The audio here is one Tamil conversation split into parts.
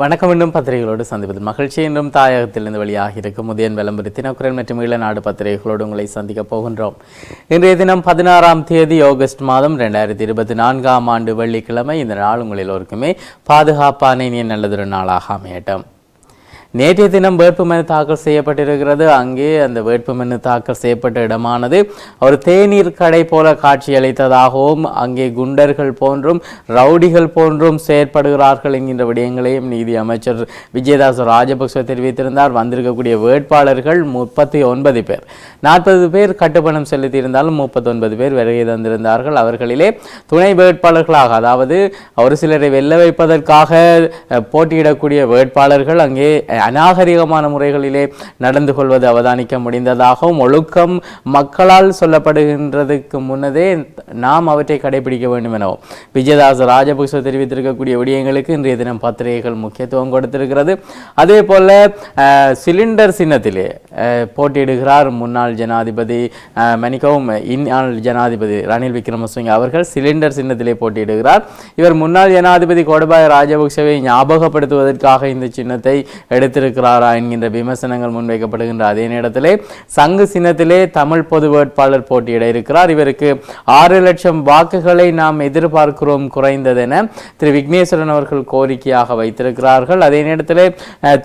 வணக்கம் இன்னும் பத்திரிகைகளோடு சந்திப்பது மகிழ்ச்சி. என்றும் தாயகத்திலிருந்து வெளியாக இருக்கும் உதயன் விளம்பரி தினக்குரல் மற்றும் ஈழநாடு பத்திரிகைகளோடு உங்களை சந்திக்கப் போகின்றோம். இன்றைய தினம் பதினாறாம் தேதி ஆகஸ்ட் மாதம் ரெண்டாயிரத்தி இருபத்தி நான்காம் ஆண்டு வெள்ளிக்கிழமை. இந்த நாள் உங்கள் எல்லோருக்குமே பாதுகாப்பான இனிய நல்லதொரு நாளாக அமையட்டும். நேற்றைய தினம் வேட்புமனு தாக்கல் செய்யப்பட்டிருக்கிறது. அங்கே அந்த வேட்புமனு தாக்கல் செய்யப்பட்ட இடமானது ஒரு தேநீர் கடை போல காட்சியளித்ததாகவும் அங்கே குண்டர்கள் போன்றும் ரவுடிகள் போன்றும் செயற்படுகிறார்கள் என்கின்ற விடயங்களையும் நீதி அமைச்சர் விஜயதாஸ் ராஜபக்ச தெரிவித்திருந்தார். வந்திருக்கக்கூடிய வேட்பாளர்கள் முப்பத்தி ஒன்பது பேர். நாற்பது பேர் கட்டுப்பணம் செலுத்தியிருந்தாலும் முப்பத்தொன்பது பேர் வருகை தந்திருந்தார்கள். அவர்களிலே துணை வேட்பாளர்களாக அதாவது ஒரு சிலரை வெல்ல வைப்பதற்காக போட்டியிடக்கூடிய வேட்பாளர்கள் அங்கே அநாகரிகமான முறைகளிலே நடந்து கொள்வது அவதானிக்க முடிந்ததாகவும் ஒழுக்கம் மக்களால் சொல்லப்படுகின்றதுக்கு முன்னதே நாம் அவற்றை கடைபிடிக்க வேண்டும் எனவும். விஜயதாஸ் ராஜபக்ச தெரிவித்திருக்கக்கூடிய விடயங்களுக்கு இன்றைய தினம் பத்திரிகைகள் முக்கியத்துவம் கொடுத்திருக்கிறது. அதே போல சிலிண்டர் சின்னத்திலே போட்டியிடுகிறார் முன்னாள் ஜனாதிபதி அஹ், மன்னிக்கவும் இந்நாள் ஜனாதிபதி ரணில் விக்ரமசிங்க அவர்கள் சிலிண்டர் சின்னத்திலே போட்டியிடுகிறார். இவர் முன்னாள் ஜனாதிபதி கோடபாய ராஜபக்சவை ஞாபகப்படுத்துவதற்காக இந்த சின்னத்தை எடுத்து எடுத்திருக்கிறாரா என்கின்ற விமர்சனங்கள் முன்வைக்கப்படுகின்ற அதே நேரத்திலே சங்கு சின்னத்திலே தமிழ் பொது வேட்பாளர் போட்டியிட இருக்கிறார். இவருக்கு ஆறு லட்சம் வாக்குகளை நாம் எதிர்பார்க்கிறோம் குறைந்ததென திரு விக்னேஸ்வரன் அவர்கள் கோரிக்கையாக வைத்திருக்கிறார்கள். அதே நேரத்திலே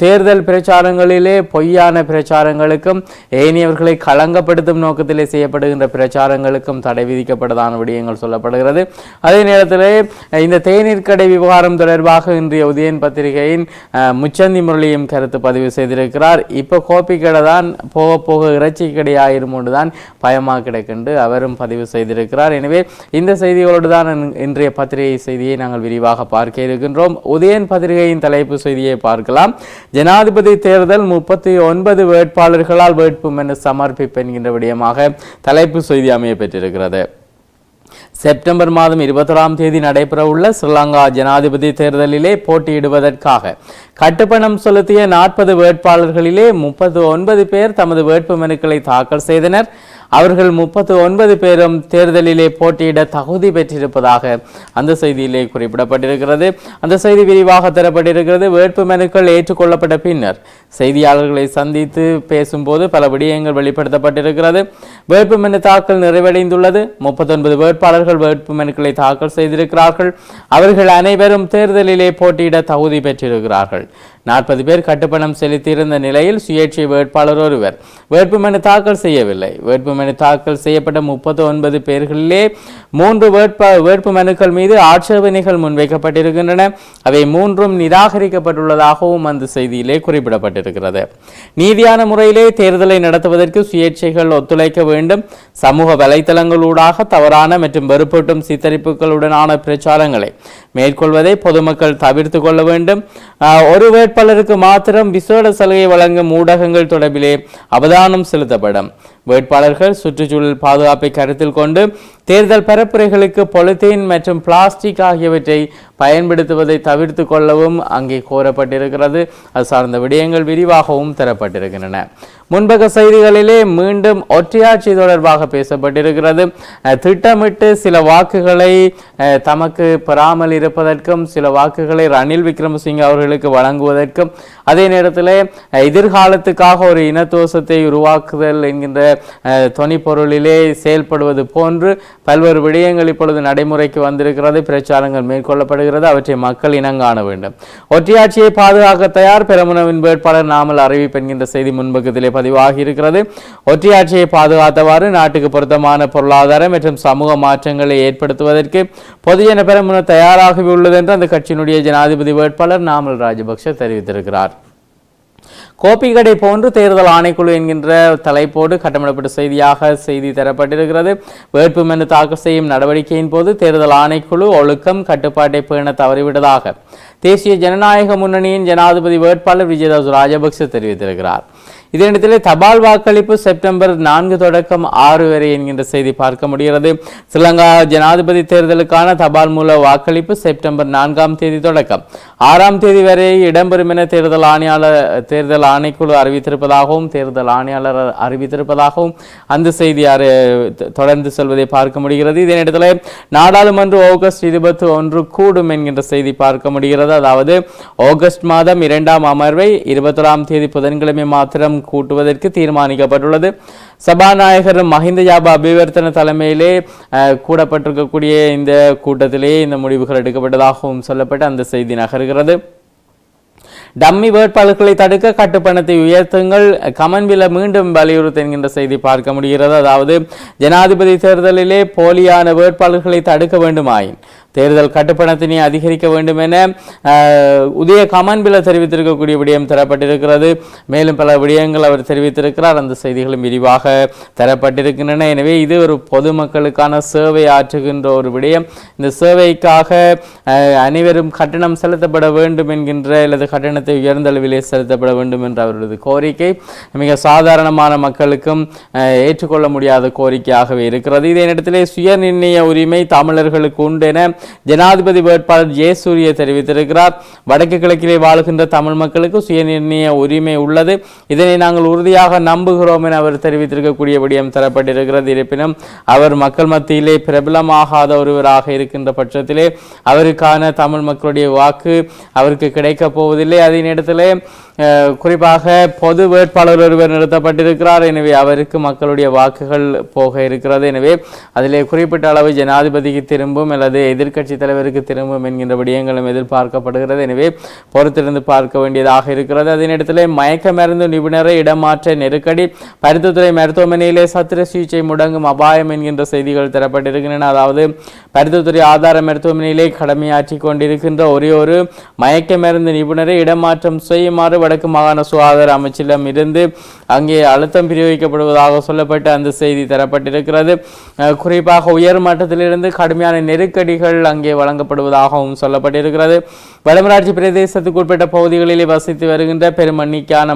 தேர்தல் பிரச்சாரங்களிலே பொய்யான பிரச்சாரங்களுக்கும் ஏனையவர்களை களங்கப்படுத்தும் நோக்கத்திலே செய்யப்படுகின்ற பிரச்சாரங்களுக்கும் தடை விதிக்கப்பட்டதான விடயங்கள் சொல்லப்படுகிறது. அதே நேரத்திலே இந்த தேநீர் கடை விவகாரம் தொடர்பாக இன்றைய உதயன் பத்திரிகையின் முச்சந்தி முரளியும் கருத்து பதிவு செய்திருக்கிறார். இப்போ கோப்பி கடை தான் போக போக இறைச்சி கடையாயிரும் தான் பயமாக கிடக்கின்று அவரும் பதிவு செய்திருக்கிறார். எனவே இந்த செய்திகளோடு தான் இன்றைய பத்திரிகை செய்தியை நாங்கள் விரிவாக பார்க்க இருக்கின்றோம். உதயன் பத்திரிகையின் தலைப்பு செய்தியை பார்க்கலாம். ஜனாதிபதி தேர்தல் முப்பத்தி ஒன்பது வேட்பாளர்களால் வேட்புமனு சமர்ப்பிப்பு என்கின்ற விடயமாக தலைப்பு செய்தி அமைய பெற்றிருக்கிறது செப்டம்பர் மாதம் இருபத்தொராம் தேதி நடைபெறவுள்ள ஸ்ரீலங்கா ஜனாதிபதி தேர்தலிலே போட்டியிடுவதற்காக கட்டுப்பணம் செலுத்திய நாற்பது வேட்பாளர்களிலே முப்பது ஒன்பது பேர் தமது வேட்புமனுக்களை தாக்கல் செய்தனர். அவர்கள் முப்பத்து ஒன்பது பேரும் தேர்தலிலே போட்டியிட தகுதி பெற்றிருப்பதாக அந்த செய்தியிலே குறிப்பிடப்பட்டிருக்கிறது. அந்த செய்தி விரிவாக தரப்பட்டிருக்கிறது. வேட்பு மனுக்கள் ஏற்றுக்கொள்ளப்பட்ட பின்னர் செய்தியாளர்களை சந்தித்து பேசும்போது பல விடயங்கள் வெளிப்படுத்தப்பட்டிருக்கிறது. வேட்பு மனு தாக்கல் நிறைவடைந்துள்ளது. முப்பத்தொன்பது வேட்பாளர்கள் வேட்பு மனுக்களை தாக்கல் செய்திருக்கிறார்கள். அவர்கள் அனைவரும் தேர்தலிலே போட்டியிட தகுதி பெற்றிருக்கிறார்கள். நாற்பது பேர் கட்டுப்பணம் செலுத்தியிருந்த நிலையில் சுயேட்சை வேட்பாளர் ஒருவர். வேட்புமனு தாக்கல் செய்யவில்லை. வேட்புமனு தாக்கல் செய்யப்பட்ட முப்பத்தி ஒன்பது பேர்களிலே மூன்று வேட்ப வேட்புமனுக்கள் மீது ஆட்சேபனைகள் முன்வைக்கப்பட்டிருக்கின்றன. அவை மூன்றும் நிராகரிக்கப்பட்டுள்ளதாகவும் அந்த செய்தியிலே குறிப்பிடப்பட்டிருக்கிறது. நீதியான முறையிலே தேர்தலை நடத்துவதற்கு சுயேட்சைகள் ஒத்துழைக்க வேண்டும். சமூக வலைத்தளங்களூடாக தவறான மற்றும் வெறுப்பூட்டும் சித்தரிப்புகளுடனான பிரச்சாரங்களை மேற்கொள்வதை பொதுமக்கள் தவிர்த்து கொள்ள வேண்டும். ஒரு வேட்பு வேட்பாளருக்கு மாத்திரம் விசேட சலுகை வழங்கும் ஊடகங்கள் தொடர்பிலே அவதானம் செலுத்தப்படும். வேட்பாளர்கள் சுற்றுச்சூழல் பாதுகாப்பை கருத்தில் கொண்டு தேர்தல் பரப்புரைகளுக்கு பொலித்தீன் மற்றும் பிளாஸ்டிக் ஆகியவற்றை பயன்படுத்துவதை தவிர்த்து கொள்ளவும் அங்கே கோரப்பட்டிருக்கிறது. அது சார்ந்த விடயங்கள் விரிவாகவும் தரப்பட்டிருக்கின்றன. முன்பக செய்திகளிலே மீண்டும் ஒற்றையாட்சி தொடர்பாக பேசப்பட்டிருக்கிறது. திட்டமிட்டு சில வாக்குகளை தமக்கு பெறாமல் இருப்பதற்கும் சில வாக்குகளை ரணில் விக்ரமசிங்க அவர்களுக்கு வழங்குவதற்கும் அதே நேரத்தில் எதிர்காலத்துக்காக ஒரு இனத்தோசத்தை உருவாக்குதல் என்கின்ற அஹ், தொனிப்பொருளிலே செயல்படுவது போன்று பல்வேறு விடயங்கள் இப்பொழுது நடைமுறைக்கு வந்திருக்கிறது பிரச்சாரங்கள் மேற்கொள்ளப்படுகிறது அவற்றை மக்கள் இனங்காண வேண்டும். ஒற்றையாட்சியை பாதுகாக்க தயார் பெரமுனவின் வேட்பாளர் நாமல் அறிவிப்பு என்கின்ற செய்தி முன்பக்கத்திலே பதிவாகி இருக்கிறது. ஒற்றையாட்சியை பாதுகாத்தவாறு நாட்டுக்கு பொருத்தமான பொருளாதாரம் மற்றும் சமூக மாற்றங்களை ஏற்படுத்துவதற்கு பொதுஜன பெரமுன தயாராகவே உள்ளது என்று அந்த கட்சியினுடைய ஜனாதிபதி வேட்பாளர் நாமல் ராஜபக்ஷ தெரிவித்திருக்கிறார். கோப்பிக்கடை போன்று தேர்தல் ஆணைக்குழு என்கின்ற தலைப்போடு கட்டமிடப்பட்ட செய்தியாக செய்தி தரப்பட்டிருக்கிறது. வேட்புமனு தாக்கல் செய்யும் நடவடிக்கையின் போது தேர்தல் ஆணைக்குழு ஒழுக்கம் கட்டுப்பாட்டை பேண தவறிவிட்டதாக தேசிய ஜனநாயக முன்னணியின் ஜனாதிபதி வேட்பாளர் விஜயதாஸ் ராஜபக்ச தெரிவித்திருக்கிறார். இதே தபால் வாக்களிப்பு செப்டம்பர் நான்கு தொடக்கம் ஆறு வரை என்கின்ற செய்தி பார்க்க முடிகிறது. ஸ்ரீலங்கா ஜனாதிபதி தேர்தலுக்கான தபால் மூல வாக்களிப்பு செப்டம்பர் நான்காம் தேதி தொடக்கம். ஆறாம் தேதி வரை இடம்பெறும் என தேர்தல் ஆணையாளர் தேர்தல் ஆணைக்குழு அறிவித்திருப்பதாகவும் தேர்தல் ஆணையாளர் அறிவித்திருப்பதாகவும் அந்த செய்தி தொடர்ந்து செல்வதை பார்க்க முடிகிறது. இதே நேரத்தில் நாடாளுமன்ற ஆகஸ்ட் இருபத்தி ஒன்று கூடும் என்கின்ற செய்தி பார்க்க முடிகிறது. அதாவது ஆகஸ்ட் மாதம் இரண்டாம் அமர்வை இருபத்தொராம் தேதி புதன்கிழமை மாத்திரம் கூட்டுவதற்கு தீர்மானிக்கப்பட்டுள்ளது. சபாநாயகர் மஹிந்த யாபா அபிவர்த்தன தலைமையிலே கூடப்பட்டிருக்கக்கூடிய இந்த கூட்டத்திலே இந்த முடிவுகள் எடுக்கப்பட்டதாகவும் சொல்லப்பட்டு அந்த செய்தி நகர்கிறது. டம்மி வேட்பாளர்களை தடுக்க கட்டுப்பணத்தை உயர்த்துங்கள் கமன்வில மீண்டும் வலியுறுத்த என்கின்ற செய்தி பார்க்க முடிகிறது. அதாவது ஜனாதிபதி தேர்தலிலே போலியான வேட்பாளர்களை தடுக்க வேண்டுமாயின் தேர்தல் கட்டுப்பணத்தினை அதிகரிக்க வேண்டும் என உதய கமன்பில தெரிவித்திருக்கக்கூடிய விடயம் தரப்பட்டிருக்கிறது. மேலும் பல விடயங்கள் அவர் தெரிவித்திருக்கிறார். அந்த செய்திகளும் விரிவாக தரப்பட்டிருக்கின்றன. எனவே இது ஒரு பொதுமக்களுக்கான சேவை ஆற்றுகின்ற ஒரு விடயம். இந்த சேவைக்காக அனைவரும் கட்டணம் செலுத்தப்பட வேண்டும் என்கின்ற அல்லது கட்டணத்தை உயர்ந்த அளவிலே செலுத்தப்பட வேண்டும் என்ற அவரது கோரிக்கை மிக சாதாரணமான மக்களுக்கும் ஏற்றுக்கொள்ள முடியாத கோரிக்கையாகவே இருக்கிறது. இதே நேரத்திலே சுய நிர்ணய உரிமை தமிழர்களுக்கு உண்டு என ஜனாதிபதி வேட்பாளர் ஜெயசூரிய தெரிவித்திருக்கிறார். வடக்கு கிழக்கிலே வாழ்கின்ற தமிழ் மக்களுக்கு சுயநிர்ணய உரிமை உள்ளது. இதனை நாங்கள் உறுதியாக நம்புகிறோம் என அவர் தெரிவித்திருக்கக்கூடிய விடயம் தரப்பட்டிருக்கிறது. இருப்பினும் அவர் மக்கள் மத்தியிலே பிரபலமாகாத ஒருவராக இருக்கின்ற பட்சத்திலே அவருக்கான தமிழ் மக்களுடைய வாக்கு அவருக்கு கிடைக்கப் போவதில்லை. அதே நேரத்தில் குறிப்பாக பொது வேட்பாளர் ஒருவர் நிறுத்தப்பட்டிருக்கிறார். எனவே அவருக்கு மக்களுடைய வாக்குகள் போக இருக்கிறது. எனவே அதிலே குறிப்பிட்ட அளவு ஜனாதிபதிக்கு திரும்பும் அல்லது எதிர்க்கட்சி தலைவருக்கு திரும்பும் என்கின்ற விடயங்களும் எதிர்பார்க்கப்படுகிறது. எனவே பொறுத்திருந்து பார்க்க வேண்டியதாக இருக்கிறது. அதே நேரத்திலே மயக்க மருந்து நிபுணரை இடமாற்ற நெருக்கடி பருத்தித்துறை மருத்துவமனையிலே சத்திர சிகிச்சை முடங்கும் அபாயம் என்கின்ற செய்திகள் தரப்பட்டிருக்கின்றன. அதாவது மருத்துவத்துறை ஆதார மருத்துவமனையிலே கடமையாற்றி கொண்டிருக்கின்ற ஒரே ஒரு மயக்க மருந்து நிபுணரை இடமாற்றம் செய்யுமாறு வடக்கு மாகாண சுகாதார அமைச்சிடம் இருந்து அங்கே அழுத்தம் பிரிவிக்கப்படுவதாக சொல்லப்பட்டு அந்த செய்தி தரப்பட்டிருக்கிறது. குறிப்பாக உயர் மட்டத்திலிருந்து கடுமையான நெருக்கடிகள் அங்கே வழங்கப்படுவதாகவும் சொல்லப்பட்டிருக்கிறது. வடமராட்சி பிரதேசத்துக்கு உட்பட்ட பகுதிகளிலே வசித்து வருகின்ற பெரும்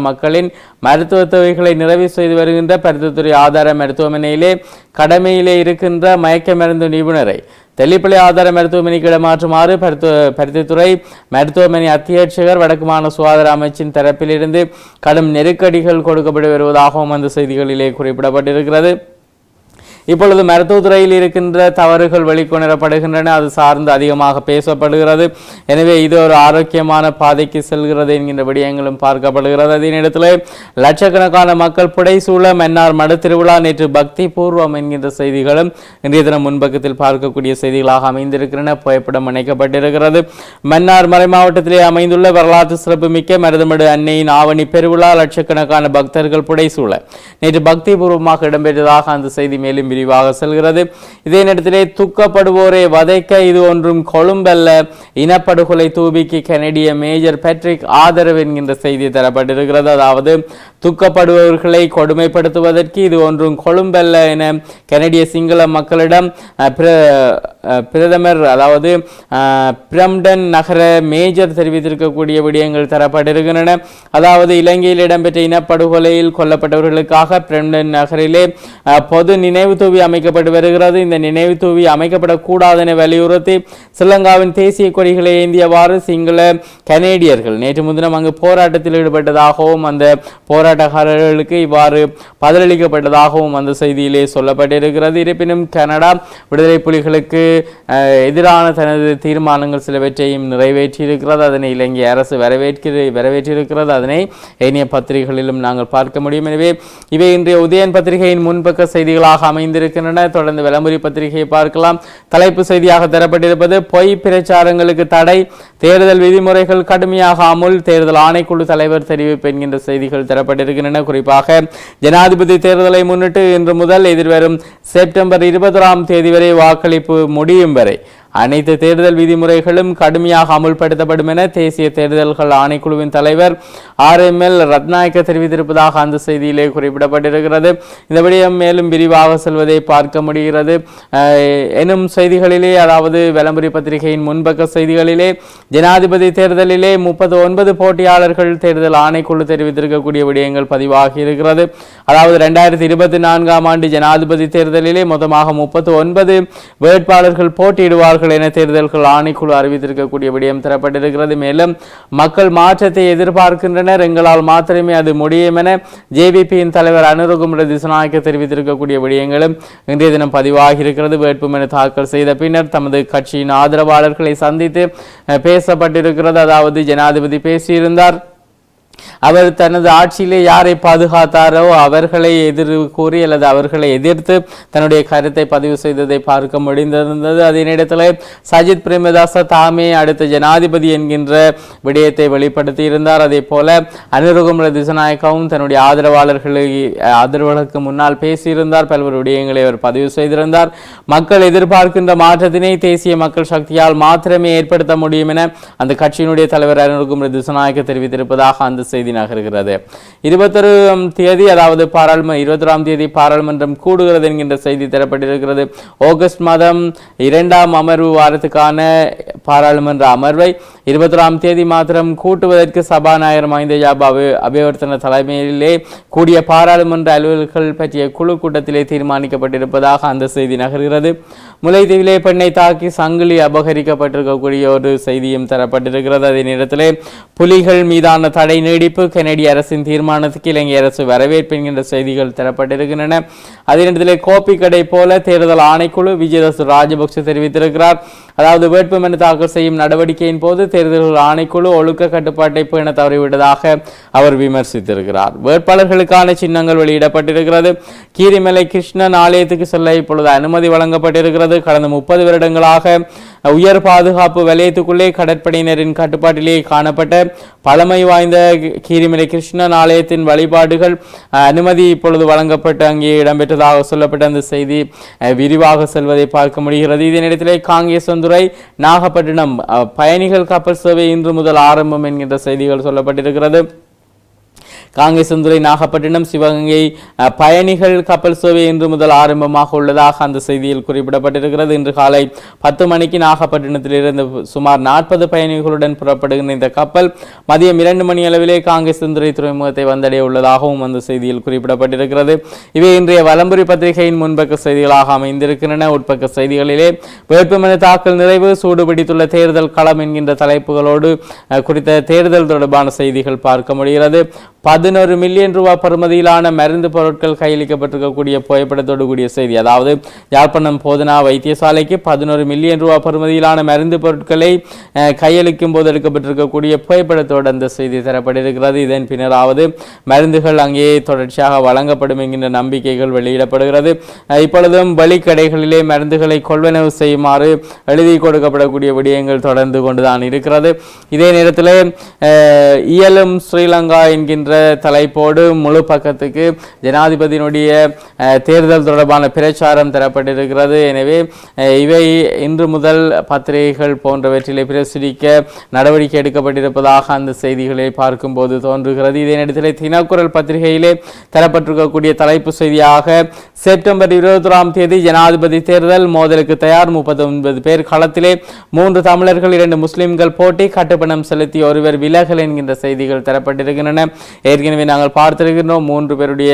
மக்களின் மருத்துவ தேவைகளை நிறைவு செய்து வருகின்ற பருத்தித்துறை ஆதார மருத்துவமனையிலே கடமையிலே இருக்கின்ற மயக்க மருந்து நிபுணரை தெல்லிப்பள்ளி ஆதார மருத்துவமனைக்கு இடமாற்றுமாறு பருத்து பருத்தித்துறை மருத்துவமனை அத்தியட்சகர் வடக்கு மாநில சுகாதார அமைச்சின் தரப்பிலிருந்து கடும் நெருக்கடிகள் கொடுக்கப்பட்டு வருவதாகவும் அந்த செய்திகளிலே குறிப்பிடப்பட்டிருக்கிறது. இப்பொழுது மருத்துவத்துறையில் இருக்கின்ற தவறுகள் வெளிக்கொணரப்படுகின்றன. அது சார்ந்து அதிகமாக பேசப்படுகிறது. எனவே இது ஒரு ஆரோக்கியமான பாதைக்கு செல்கிறது என்கின்ற விடயங்களும் பார்க்கப்படுகிறது. அதே நேரத்தில் லட்சக்கணக்கான மக்கள் புடைசூழ மன்னார் மடு திருவிழா நேற்று பக்தி பூர்வம் என்கின்ற செய்திகளும் இன்றைய தினம் முன்பக்கத்தில் பார்க்கக்கூடிய செய்திகளாக அமைந்திருக்கின்றன. புகைப்படம் இணைக்கப்பட்டிருக்கிறது. மன்னார் மறை மாவட்டத்திலே அமைந்துள்ள வரலாற்று சிறப்புமிக்க மருதமடு அன்னையின் ஆவணி பெருவிழா லட்சக்கணக்கான பக்தர்கள் புடைசூழ நேற்று பக்தி பூர்வமாக இடம்பெற்றதாக அந்த செய்தி மேலும் விரிவாக செல்கிறது. இதே நேரத்திலே துக்கப்படுவோரை வதைக்க இது ஒன்றும் கொழும்பல்ல. இனப்படுகொலை தூபிக்கு கனடிய மேஜர் பேட்ரிக் ஆதரவு என்கின்ற செய்தி தரப்பட்டிருக்கிறது. அதாவது துக்கப்படுபவர்களை கொடுமைப்படுத்துவதற்கு இது ஒன்றும் கொழும்பல்ல என கனடிய சிங்கள மக்களிடம் பிர- பிரதமர் அதாவது பிரம்டன் நகர மேஜர் தெரிவித்திருக்கக்கூடிய விடயங்கள் தரப்பட்டிருக்கின்றன. அதாவது இலங்கையில் இடம்பெற்ற இனப்படுகொலையில் கொல்லப்பட்டவர்களுக்காக பிரம்டன் நகரிலே பொது நினைவு தூவி அமைக்கப்பட்டு வருகிறது. இந்த நினைவு தூவி அமைக்கப்படக்கூடாது என வலியுறுத்தி ஸ்ரீலங்காவின் தேசிய கொடிகளை ஏந்தியவாறு சிங்கள கனேடியர்கள் நேற்று முன்தினம் அங்கு போராட்டத்தில் ஈடுபட்டதாகவும் அந்த போராட்டக்காரர்களுக்கு இவ்வாறு பதிலளிக்கப்பட்டதாகவும் அந்த செய்தியிலே சொல்லப்பட்டிருக்கிறது. இருப்பினும் கனடா விடுதலை புலிகளுக்கு எதிரான தனது தீர்மானங்கள் சிலவற்றையும் நிறைவேற்றியிருக்கிறது. அதனை இலங்கை அரசு வரவேற்கிற வரவேற்றிருக்கிறது. அதனை ஏனைய பத்திரிகைகளிலும் நாங்கள் பார்க்க முடியும். எனவே இவை இன்றைய உதயன் பத்திரிகையின் முன்பக்க செய்திகளாக அமைந்திருக்கின்றன. தொடர்ந்து விளம்பரி பத்திரிகையை பார்க்கலாம். தலைப்பு செய்தியாக தரப்பட்டிருப்பது பொய் பிரச்சாரங்களுக்கு தடை தேர்தல் விதிமுறைகள் கடுமையாக அமுல் தேர்தல் ஆணைக்குழு தலைவர் தெரிவிப்பு என்கின்ற செய்திகள் தரப்பட்டிருக்கின்றன. குறிப்பாக ஜனாதிபதி தேர்தலை முன்னிட்டு இன்று முதல் எதிர்வரும் செப்டம்பர் இருபதாம் தேதி வரை வாக்களிப்பு முடியும் வரை அனைத்து தேர்தல் விதிமுறைகளும் கடுமையாக அமுல்படுத்தப்படும் என தேசிய தேர்தல்கள் ஆணைக்குழுவின் தலைவர் ஆர் எம் எல் ரத்நாயக்க தெரிவித்திருப்பதாக அந்த செய்தியிலே குறிப்பிடப்பட்டிருக்கிறது. இந்த விடயம் மேலும் விரிவாக செல்வதை பார்க்க முடிகிறது. எனும் செய்திகளிலே அதாவது விளம்பரி பத்திரிகையின் முன்பக்க செய்திகளிலே ஜனாதிபதி தேர்தலிலே முப்பது ஒன்பது போட்டியாளர்கள் தேர்தல் ஆணைக்குழு தெரிவித்திருக்கக்கூடிய விடயங்கள் பதிவாகி இருக்கிறது. அதாவது ரெண்டாயிரத்தி இருபத்தி நான்காம் ஆண்டு ஜனாதிபதி தேர்தலிலே மொத்தமாக முப்பத்து ஒன்பது வேட்பாளர்கள் போட்டியிடுவார்கள். என தேர்தல்கள் ஆணைக்குழு அறிவித்திருக்கக்கூடிய விடயம் தரப்பட்டிருக்கிறது. மேலும் மக்கள் மாற்றத்தை எதிர்பார்க்கின்றனர். எங்களால் மாத்திரமே அது முடியும் என ஜேபிபியின் தலைவர் அனுரகுமர திசநாயக்க தெரிவித்திருக்கக்கூடிய விடயங்களும் இன்றைய தினம் பதிவாகி இருக்கிறது. வேட்புமனு தாக்கல் செய்த பின்னர் தமது கட்சியின் ஆதரவாளர்களை சந்தித்து பேசப்பட்டிருக்கிறது. அதாவது ஜனாதிபதி பேசியிருந்தார். அவர் தனது ஆட்சியிலே யாரை பாதுகாத்தாரோ அவர்களை எதிர் கூறி அல்லது அவர்களை எதிர்த்து தன்னுடைய கருத்தை பதிவு செய்ததை பார்க்க முடிந்திருந்தது. அதே நேரத்தில் சஜித் பிரேமதாச தாமே அடுத்த ஜனாதிபதி என்கின்ற விடயத்தை வெளிப்படுத்தி இருந்தார் அதே போல அனுரகுமர திசநாயக்கவும் தன்னுடைய ஆதரவாளர்களை ஆதரவாளர்களுக்கு முன்னால் பேசியிருந்தார். பல்வேறு விடயங்களை அவர் பதிவு செய்திருந்தார். மக்கள் எதிர்பார்க்கின்ற மாற்றத்தினை தேசிய மக்கள் சக்தியால் மாத்திரமே ஏற்படுத்த முடியும் என அந்த கட்சியினுடைய தலைவர் அனுரகுமர திசநாயக்க தெரிவித்திருப்பதாக அந்த செய்தி நகர்கிறது இருபத்தொரு தேதி அதாவது பாராளுமன்ற இருபத்தொராம் தேதி பாராளுமன்றம் கூடுகிறது என்கின்ற செய்தி தரப்பட்டிருக்கிறது. ஆகஸ்ட் மாதம் இரண்டாம் அமர்வு வாரத்துக்கான பாராளுமன்ற அமர்வை இருபத்தொராம் தேதி மாத்திரம் கூட்டுவதற்கு சபாநாயகர் மஹிந்த யாபாவு அபிவர்த்தன தலைமையிலே கூடிய பாராளுமன்ற அலுவல்கள் பற்றிய குழு கூட்டத்திலே தீர்மானிக்கப்பட்டிருப்பதாக அந்த செய்தி நகர்கிறது. முல்லைத்தீவிலே பெண்ணை தாக்கி சங்கிலி அபகரிக்கப்பட்டிருக்கக்கூடிய ஒரு செய்தியும் தரப்பட்டிருக்கிறது. அதே நேரத்தில் புலிகள் மீதான தடை நீடிப்பு கனடிய அரசின் தீர்மானத்துக்கு இலங்கை அரசு வரவேற்பு என்கின்ற செய்திகள் தரப்பட்டிருக்கின்றன. அதே நேரத்தில் கோப்பி கடை போல தேர்தல் ஆணைக்குழு விஜயதாஸ் ராஜபக்ச தெரிவித்திருக்கிறார். அதாவது வேட்புமனு தாக்கல் செய்யும் நடவடிக்கையின் போது தேர்தல்கள் ஆணைக்குழு ஒழுக்க கட்டுப்பாட்டை பேண தவறிவிட்டதாக அவர் விமர்சித்திருக்கிறார். வேட்பாளர்களுக்கான சின்னங்கள் வெளியிடப்பட்டிருக்கிறது. கீரிமலை கிருஷ்ணன் ஆலயத்துக்கு செல்ல இப்பொழுது அனுமதி வழங்கப்பட்டிருக்கிறது. கடந்த முப்பது வருடங்களாக உயர் பாதுகாப்பு வலயத்துக்குள்ளே கடற்படையினரின் கட்டுப்பாட்டிலே காணப்பட்ட பழமை வாய்ந்த கீரிமலை கிருஷ்ணன் ஆலயத்தின் வழிபாடுகள் அனுமதி இப்பொழுது வழங்கப்பட்டு அங்கே இடம்பெற்றதாக சொல்லப்பட்ட அந்த செய்தி விரிவாக செல்வதை பார்க்க முடிகிறது. இதனிடத்திலே நேரத்திலே காங்கேசந்துறை நாகப்பட்டினம் பயணிகள் கப்பல் சேவை இன்று முதல் ஆரம்பம் என்கின்ற செய்திகள் சொல்லப்பட்டிருக்கிறது. காங்கேசந்துறை நாகப்பட்டினம் சிவகங்கை பயணிகள் கப்பல் சேவை இன்று முதல் ஆரம்பமாக உள்ளதாக அந்த செய்தியில் குறிப்பிடப்பட்டிருக்கிறது. இன்று காலை பத்து மணிக்கு நாகப்பட்டினத்திலிருந்து சுமார் நாற்பது பயணிகளுடன் புறப்படுகின்ற இந்த கப்பல் மதியம் இரண்டு மணி அளவிலே காங்கேசந்துறை துறைமுகத்தை வந்தடைய உள்ளதாகவும் அந்த செய்தியில் குறிப்பிடப்பட்டிருக்கிறது. இவை இன்றைய வலம்புரி பத்திரிகையின் முன்பக்க செய்திகளாக அமைந்திருக்கின்றன. உட்பக்க செய்திகளிலே வேட்புமனு தாக்கல் நிறைவு சூடுபிடித்துள்ள தேர்தல் களம் என்கின்ற தலைப்புகளோடு குறித்த தேர்தல் தொடர்பான செய்திகள் பார்க்க முடிகிறது. பதினொரு மில்லியன் ரூபாய் பெறுமதியிலான மருந்து பொருட்கள் கையளிக்கப்பட்டிருக்கக்கூடிய புகைப்படத்தோடு கூடிய செய்தி. அதாவது யாழ்ப்பாணம் போதனா வைத்தியசாலைக்கு பதினொரு மில்லியன் ரூபாய் பெறுமதியிலான மருந்து பொருட்களை கையளிக்கும் போது எடுக்கப்பட்டிருக்கக்கூடிய புகைப்படத்தோடு அந்த செய்தி தரப்பட்டிருக்கிறது. இதன் பின்னராவது மருந்துகள் அங்கே தொடர்ச்சியாக வழங்கப்படும் என்கின்ற நம்பிக்கைகள் வெளியிடப்படுகிறது. இப்பொழுதும் வழிக்கடைகளிலே மருந்துகளை கொள்வனவு செய்யுமாறு எழுதி கொடுக்கப்படக்கூடிய விடயங்கள் தொடர்ந்து கொண்டுதான் இருக்கிறது. இதே நேரத்தில் இயலும் ஸ்ரீலங்கா என்கின்ற தலைப்போடு முழு பக்கத்துக்கு ஜனாதிபதியினுடைய தேர்தல் தொடர்பான பிரச்சாரம் தரப்பட்டிருக்கிறது. எனவே இவை இன்று முதல் பத்திரிகைகள் போன்றவற்றிலே பிரசுரிக்க நடவடிக்கை எடுக்கப்பட்டிருப்பதாக அந்த செய்திகளை பார்க்கும்போது தோன்றுகிறது. இதே நேரத்தில் தினக்குரல் பத்திரிகையிலே தரப்பட்டிருக்கக்கூடிய தலைப்பு செய்தியாக செப்டம்பர் இருபத்தொராம் தேதி ஜனாதிபதி தேர்தல் மோதலுக்கு தயார் முப்பத்தி ஒன்பது பேர். களத்திலே மூன்று தமிழர்கள் இரண்டு முஸ்லிம்கள் போட்டி கட்டுப்பணம் செலுத்தி ஒருவர் விலகல் என்கின்ற செய்திகள் தரப்பட்டிருக்கின்றன. ஏற்கனவே நாங்கள் பார்த்திருக்கின்றோம். மூன்று பேருடைய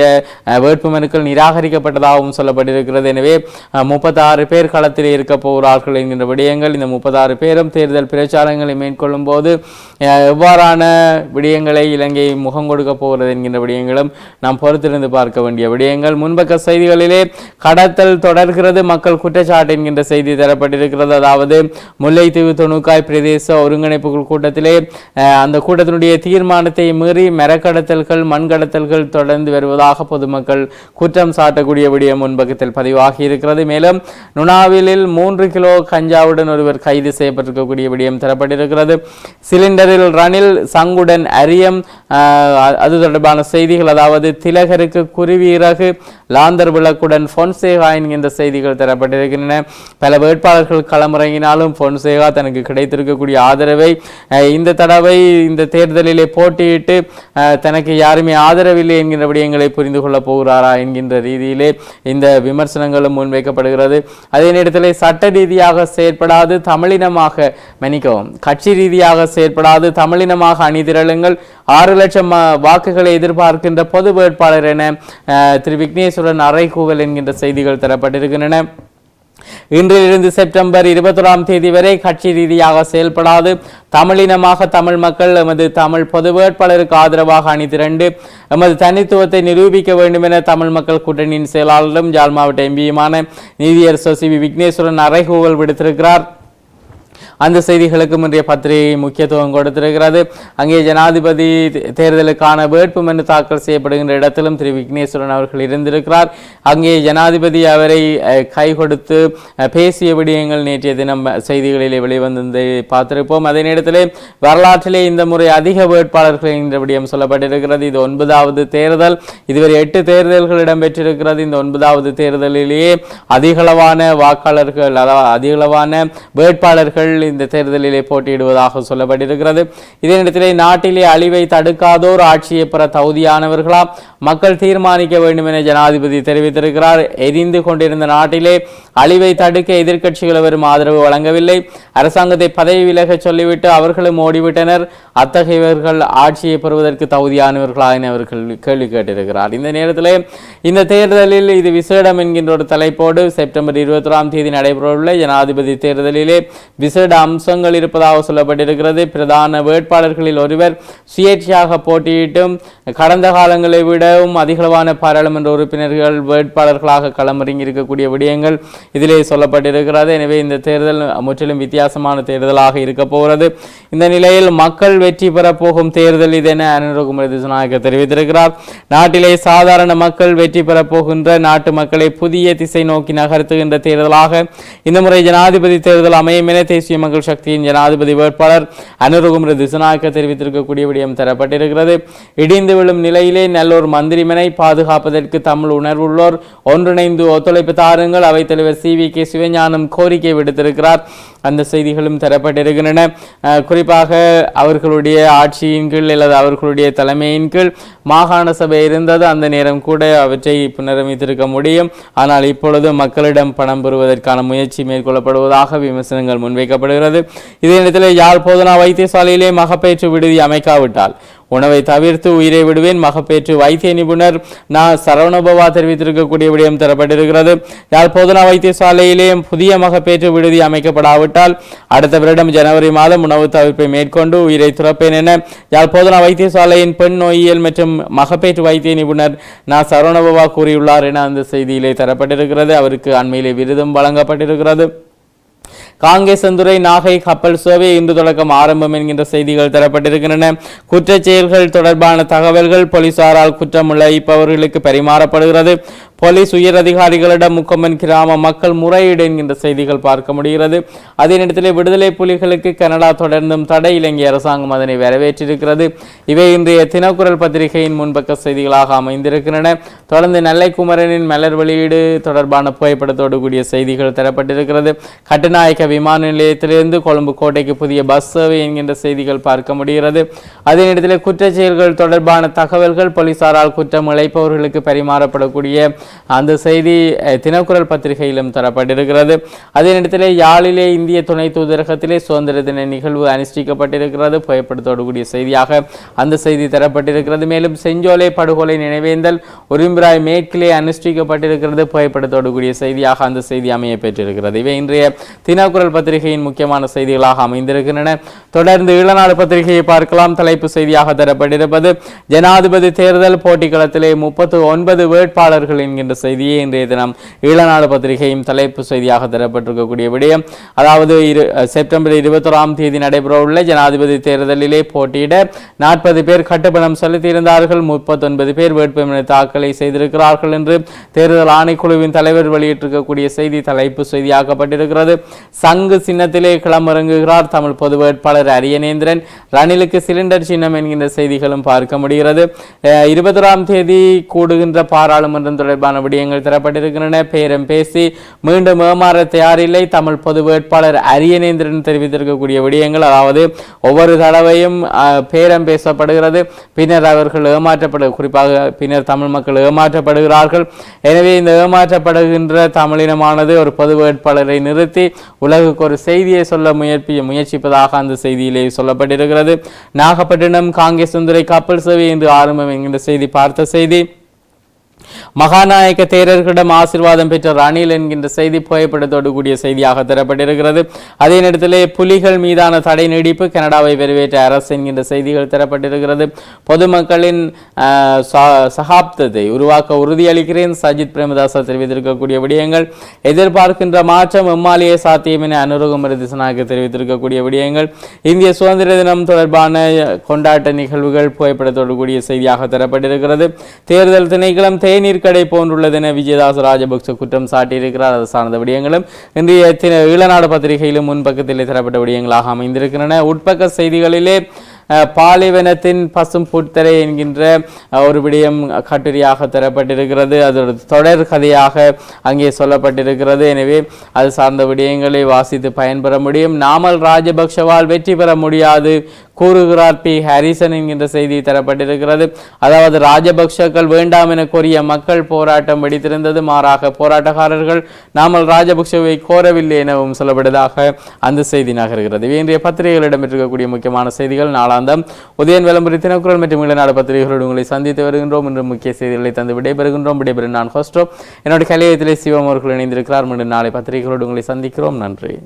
வேட்புமனுக்கள் நிராகரிக்கப்பட்டதாகவும் சொல்லப்பட்டிருக்கிறது. எனவே முப்பத்தாறு பேர் களத்தில் இருக்க போகிறார்கள் என்கின்ற விடயங்கள் இந்த முப்பத்தாறு பேரும் தேர்தல் பிரச்சாரங்களை மேற்கொள்ளும் போது எவ்வாறான விடயங்களை இலங்கை முகம் கொடுக்க போகிறது என்கின்ற விடயங்களும் நாம் பொறுத்திருந்து பார்க்க வேண்டிய விடயங்கள். முன்பக்க செய்திகளிலே கடத்தல் தொடர்கிறது மக்கள் குற்றச்சாட்டு என்கின்ற செய்தி தரப்பட்டிருக்கிறது. அதாவது முல்லைத்தீவு தொணுக்காய் பிரதேச ஒருங்கிணைப்பு கூட்டத்திலே அந்த கூட்டத்தினுடைய தீர்மானத்தை மீறி மெரக்கட கடத்தல்கள் மண் கடத்தல்கள் தொடர்ந்து வருவதாக பொதுமக்கள் குற்றம் சாட்டக்கூடிய விடயம் முன்பக்கத்தில் பதிவாகி இருக்கிறது. மேலும் நுணாவிலில் மூன்று கிலோ கஞ்சாவுடன் ஒருவர் கைது செய்யப்பட்டிருக்கக்கூடிய விடயம் தரப்பட்டிருக்கிறது. சிலிண்டரில் ரணில் சங்குடன் அரியம் அது தொடர்பான செய்திகள் அதாவது திலகருக்கு குருவீரகு லாந்தர் விளக்குடன் பொன்சேகா என்கின்ற செய்திகள் தரப்பட்டிருக்கின்றன. பல வேட்பாளர்கள் களமிறங்கினாலும் பொன்சேகா தனக்கு கிடைத்திருக்கக்கூடிய ஆதரவை இந்த தடவை இந்த தேர்தலிலே போட்டியிட்டு தனக்கு யாருமே ஆதரவில்லை என்கின்ற விடயங்களை புரிந்து கொள்ளப் போகிறாரா என்கின்ற ரீதியிலே இந்த விமர்சனங்களும் முன்வைக்கப்படுகிறது. அதே நேரத்தில் சட்ட ரீதியாக செயற்படாது தமிழினமாக மன்னிக்கவும் கட்சி ரீதியாக செயற்படாது தமிழினமாக அணிதிரளுங்கள். ஆறு லட்சம் வாக்குகளை எதிர்பார்க்கின்ற பொது வேட்பாளர் என திரு விக்னேஸ்வரன் அறைகூவல் என்கின்ற செய்திகள் தரப்பட்டிருக்கின்றன. இன்றிலிருந்து செப்டம்பர் இருபத்தொராம் தேதி வரை கட்சி ரீதியாக செயல்படாது. தமிழினமாக தமிழ் மக்கள் எமது தமிழ் பொது வேட்பாளருக்கு ஆதரவாக அணிதிரண்டு எமது தனித்துவத்தை நிரூபிக்க வேண்டும் என தமிழ் மக்கள் கூட்டணியின் செயலாளரும் ஜாழ் மாவட்ட எம்பியுமான நீதியரசர் சி விக்னேஸ்வரன் அறைகூவல் விடுத்திருக்கிறார். அந்த செய்திகளுக்கு இன்றைய பத்திரிகை முக்கியத்துவம் கொடுத்திருக்கிறது. அங்கே ஜனாதிபதி தேர்தலுக்கான தேர்தலுக்கான வேட்புமனு தாக்கல் செய்யப்படுகின்ற இடத்திலும் திரு விக்னேஸ்வரன் அவர்கள் இருந்திருக்கிறார். அங்கே ஜனாதிபதி அவரை கை கொடுத்து பேசிய விடயங்கள் நேற்றைய தினம் செய்திகளிலே வெளிவந்ததை பார்த்திருப்போம். அதே நேரத்திலே வரலாற்றிலே இந்த முறை அதிக வேட்பாளர்கள் என்ற விடயம் சொல்லப்பட்டிருக்கிறது. இது ஒன்பதாவது தேர்தல். இதுவரை எட்டு தேர்தல்கள் இடம்பெற்றிருக்கிறது. இந்த ஒன்பதாவது தேர்தலிலேயே அதிகளவான வாக்காளர்கள் அதாவது அதிகளவான வேட்பாளர்கள் கட்சிகள் இந்த தேர்தலிலே போட்டியிடுவதாக சொல்லப்பட்டிருக்கிறது. இதே நேரத்திலே நாட்டிலே அழிவை தடுக்காதோர் ஆட்சியை பெற தகுதியானவர்களா? மக்கள் தீர்மானிக்க வேண்டும் என ஜனாதிபதி தெரிவித்திருக்கிறார். எரிந்து கொண்டிருந்த நாட்டிலே அழிவை தடுக்க எதிர்க்கட்சிகள் வரும் ஆதரவு வழங்கவில்லை. அரசாங்கத்தை பதவி விலக சொல்லிவிட்டு அவர்களும் ஓடிவிட்டனர். அத்தகையவர்கள் ஆட்சியை பெறுவதற்கு தகுதியானவர்களா என அவர்கள் கேள்வி கேட்டிருக்கிறார். இந்த நேரத்திலே இந்த தேர்தலில் இது விசேடம் என்கின்ற ஒரு தலைப்போடு செப்டம்பர் இருபத்தொராம் தேதி நடைபெறவுள்ள ஜனாதிபதி தேர்தலிலே விசேட அம்சங்கள் இருப்பதாக சொல்லப்பட்டிருக்கிறது. பிரதான வேட்பாளர்களில் ஒருவர் சுயேட்சையாக போட்டியிட்டும் கடந்த காலங்களை விடவும் அதிகளவான பாராளுமன்ற உறுப்பினர்கள் வேட்பாளர்களாக களமிறங்கி இருக்கக்கூடிய விடயங்கள் இதிலே சொல்லப்பட்டிருக்கிறது. எனவே இந்த தேர்தல் முற்றிலும் வித்தியாசமான தேர்தலாக இருக்க போகிறது. இந்த நிலையில் மக்கள் வெற்றி பெறப்போகும் தேர்தல் இதென அனுரகுமார் திசுநாயக்க தெரிவித்திருக்கிறார். நாட்டிலே சாதாரண மக்கள் வெற்றி பெறப்போகின்ற நாட்டு மக்களை புதிய திசை நோக்கி நகர்த்துகின்ற தேர்தலாக இந்த முறை ஜனாதிபதி தேர்தல் அமையும் என தேசிய மக்கள் சக்தியின் ஜனாதிபதி வேட்பாளர் அனுரகுமார் திசுநாயக்க தெரிவித்திருக்கக்கூடிய விடயம் தரப்பட்டிருக்கிறது. இடிந்து விழும் நிலையிலே நல்லோர் மந்திரிமனை பாதுகாப்பதற்கு தமிழ் உணர்வுள்ளோர் ஒன்றிணைந்து ஒத்துழைப்பு தாருங்கள். அவைத்தலைவர் சி வி கே சிவஞானம் கோரிக்கை விடுத்திருக்கிறார். அந்த செய்திகளும் தரப்பட்டிருக்கின்றன. குறிப்பாக அவர்களுடைய ஆட்சியின் கீழ் அல்லது அவர்களுடைய தலைமையின் கீழ் மாகாண சபை இருந்தது. அந்த நேரம் கூட அவற்றை புனரமைத்திருக்க முடியும். ஆனால் இப்பொழுது மக்களிடம் பணம் பெறுவதற்கான முயற்சி மேற்கொள்ளப்படுவதாக விமர்சனங்கள் முன்வைக்கப்படும் முன்வைக்கப்படுகிறது இதே நேரத்தில் யாழ் போதனா வைத்தியசாலையிலே மகப்பேற்று விடுதி அமைக்காவிட்டால். உணவை தவிர்த்து உயிரை விடுவேன். மகப்பேற்று வைத்திய நிபுணர் நா. சரவணபவா தெரிவித்திருக்கக்கூடிய விடயம் தரப்பட்டிருக்கிறது. யாழ் போதனா வைத்தியசாலையிலே புதிய மகப்பேற்று விடுதி அமைக்கப்படாவிட்டால் அடுத்த வருடம் ஜனவரி மாதம் உணவு தவிர்ப்பை மேற்கொண்டு உயிரை துறப்பேன் என யாழ் போதனா வைத்தியசாலையின் பெண் நோயியல் மற்றும் மகப்பேற்று வைத்திய நிபுணர் நா. சரவணபவா கூறியுள்ளார் என அந்த செய்தியிலே தரப்பட்டிருக்கிறது. அவருக்கு அண்மையிலே விருதும் வழங்கப்பட்டிருக்கிறது. காங்கேசந்துறை நாகை கப்பல் சேவை இன்று தொடக்கம் ஆரம்பம் என்கின்ற செய்திகள் தரப்பட்டிருக்கின்றன. குற்றச் செயல்கள் தொடர்பான தகவல்கள் போலீசாரால் குற்றமுள்ள இப்பவர்களுக்கு பரிமாறப்படுகிறது. போலீஸ் உயர் அதிகாரிகளிடம் முக்கம்மன் கிராம மக்கள் முறையீடு என்கின்ற செய்திகள் பார்க்க முடிகிறது. அதே நேரத்தில் விடுதலை புலிகளுக்கு கனடா தொடர்ந்தும் தடை இலங்கை அரசாங்கம் அதனை வரவேற்றிருக்கிறது. இவை இன்றைய தினக்குரல் பத்திரிகையின் முன்பக்க செய்திகளாக அமைந்திருக்கின்றன. தொடர்ந்து நெல்லை குமரனின் மலர் வெளியீடு தொடர்பான புகைப்படத்தோடு கூடிய செய்திகள் தரப்பட்டிருக்கிறது. கட்டுநாயக்க விமான நிலையத்திலிருந்து கொழும்பு கோட்டைக்கு புதிய பஸ் சேவை என்கின்ற செய்திகள் பார்க்க முடிகிறது. அதே நேரத்தில் குற்றச் செயல்கள் தொடர்பான தகவல்கள் போலீசாரால் குற்றம் இழைப்பவர்களுக்கு பரிமாறப்படக்கூடிய அந்த செய்தி தினக்குரல் பத்திரிகையிலும் தரப்பட்டிருக்கிறது. அதே நேரத்தில் யாழிலே இந்திய துணை தூதரகத்திலே சுதந்திர தின நிகழ்வு அனுஷ்டிக்கப்பட்டிருக்கிறது. புகைப்படத்தோடு செய்தியாக அந்த செய்தி தரப்பட்டிருக்கிறது. மேலும் செஞ்சோலை படுகொலை நினைவேந்தல் உரிம்பிராய் மேற்கிலே அனுஷ்டிக்கப்பட்டிருக்கிறது. புகைப்படத்தோடு கூடிய செய்தியாக அந்த செய்தி அமைய பெற்றிருக்கிறது. இவை இன்றைய தினக்குரல் பத்திரிகையின் முக்கியமான செய்திகளாக அமைந்திருக்கின்றன. தொடர்ந்து ஈழநாடு பத்திரிகையை பார்க்கலாம். தலைப்பு செய்தியாக தரப்பட்டிருப்பது ஜனாதிபதி தேர்தல் போட்டிக்களத்திலே முப்பத்து ஒன்பது வேட்பாளர்களின் என்கின்ற செய்தியை இன்றைய தினம் ஈழநாடு பத்திரிகையும் தலைப்பு செய்தியாக தரப்பட்டிருக்கக்கூடிய விடயம். அதாவது இரு செப்டம்பர் இருபத்தொராம் தேதி நடைபெறவுள்ள ஜனாதிபதி தேர்தலிலே போட்டியிட நாற்பது பேர் கட்டுப்பணம் செலுத்தியிருந்தார்கள். முப்பத்தொன்பது பேர் வேட்புமனு தாக்கலை செய்திருக்கிறார்கள் என்று தேர்தல் ஆணைக்குழுவின் தலைவர் வெளியிட்டிருக்கக்கூடிய செய்தி தலைப்பு செய்தியாக்கப்பட்டிருக்கிறது. சங்கு சின்னத்திலே களமிறங்குகிறார் தமிழ் பொது வேட்பாளர் அரியநேந்திரன். ரணிலுக்கு சிலிண்டர் சின்னம் என்கின்ற செய்திகளும் பார்க்க முடிகிறது. இருபத்தொராம் தேதி கூடுகின்ற பாராளுமன்றம் தொடர்பான விடயங்கள் தரப்பட்டிருக்கின்றன. பேரம் பேசி மீண்டும் ஏமாற தயாரில்லை தமிழ் பொது வேட்பாளர் அரியநேந்திரன் தெரிவித்திருக்கக்கூடிய விடயங்கள் அதாவது ஒவ்வொரு தடவையும் பேரம் பேசப்படுகிறது. பின்னர் அவர்கள் ஏமாற்றப்படு குறிப்பாக பின்னர் தமிழ் மக்கள் ஏமாற்றப்படுகிறார்கள். எனவே இந்த ஏமாற்றப்படுகின்ற தமிழினமானது ஒரு பொது வேட்பாளரை நிறுத்தி உலகுக்கு ஒரு செய்தியை சொல்ல முயற்சி முயற்சிப்பதாக அந்த செய்தியிலே சொல்லப்பட்டிருக்கிறது. நாகப்பட்டினம் காங்கிரஸ் சுந்தரை கப்பல் சேவை என்று ஆரம்பம் என்கின்ற செய்தி பார்த்த செய்தி. மகாநாயக தேரர்களிடம் ஆசிர்வாதம் பெற்ற ரணில் என்கின்ற செய்தி புகைப்படத்தோடு கூடிய செய்தியாக தரப்பட்டிருக்கிறது. அதே நேரத்திலே புலிகள் மீதான தடை நீடிப்பு கனடாவை வரவேற்ற அரசு என்கின்ற செய்திகள் தரப்பட்டிருக்கிறது. பொதுமக்களின் சகாப்தத்தை உருவாக்க உறுதியளிக்கிறேன். சஜித் பிரேமதாசா தெரிவித்திருக்கக்கூடிய விடயங்கள். எதிர்பார்க்கின்ற மாற்றம் எம்மாலேயே சாத்தியம் என அனுரகுமர திசனாக தெரிவித்திருக்கக்கூடிய விடயங்கள். இந்திய சுதந்திர தினம் தொடர்பான கொண்டாட்ட நிகழ்வுகள் புகைப்படத்தோடு கூடிய செய்தியாக தரப்பட்டிருக்கிறது. தேர்தல் திணைக்களம் தேனி தேநீர் கடை போன்றுள்ளது என விஜயதாஸ் ராஜபக்ச குற்றம் சாட்டியிருக்கிறார். அது சார்ந்த விடயங்களும் இன்றைய இளநாடு ஈழநாடு பத்திரிகையிலும் முன்பக்கத்தில் தரப்பட்ட விடயங்களாக அமைந்திருக்கின்றன. உட்பக்க செய்திகளிலே பாலைவனத்தின் பசும் புத்தரை என்கின்ற ஒரு விடயம் கட்டுரையாக தரப்பட்டிருக்கிறது. அதோட தொடர் கதையாக அங்கே சொல்லப்பட்டிருக்கிறது. எனவே அது சார்ந்த விடயங்களை வாசித்து பயன்பெற முடியும். நாமல் ராஜபக்ஷவால் வெற்றி பெற முடியாது கூறுகிறார் பி. ஹாரிசன் என்கின்ற செய்தி தரப்பட்டிருக்கிறது. அதாவது ராஜபக்ஷக்கள் வேண்டாம் என கோரிய மக்கள் போராட்டம் வெடித்திருந்தது. மாறாக போராட்டக்காரர்கள் நாமல் ராஜபக்ஷவை கோரவில்லை எனவும் சொல்லப்படுவதாக அந்த செய்தி நகர்கிறது. இன்றைய பத்திரிகைகளிடம் இருக்கக்கூடிய முக்கியமான செய்திகள். நாளாந்தம் உதயன் விளம்பரி தினக்குரல் மற்றும் நாடு பத்திரிகைகளோடு உங்களை சந்தித்து வருகின்றோம். என்று முக்கிய செய்திகளை தந்து விடைபெறுகின்றோம். விடைபெறும் நான் ஹோஸ்டோ. என்னோட கலையத்திலே சிவம் அவர்கள் இணைந்திருக்கிறார். மீண்டும் நாளை பத்திரிகைகளோடு உங்களை சந்திக்கிறோம். நன்றி.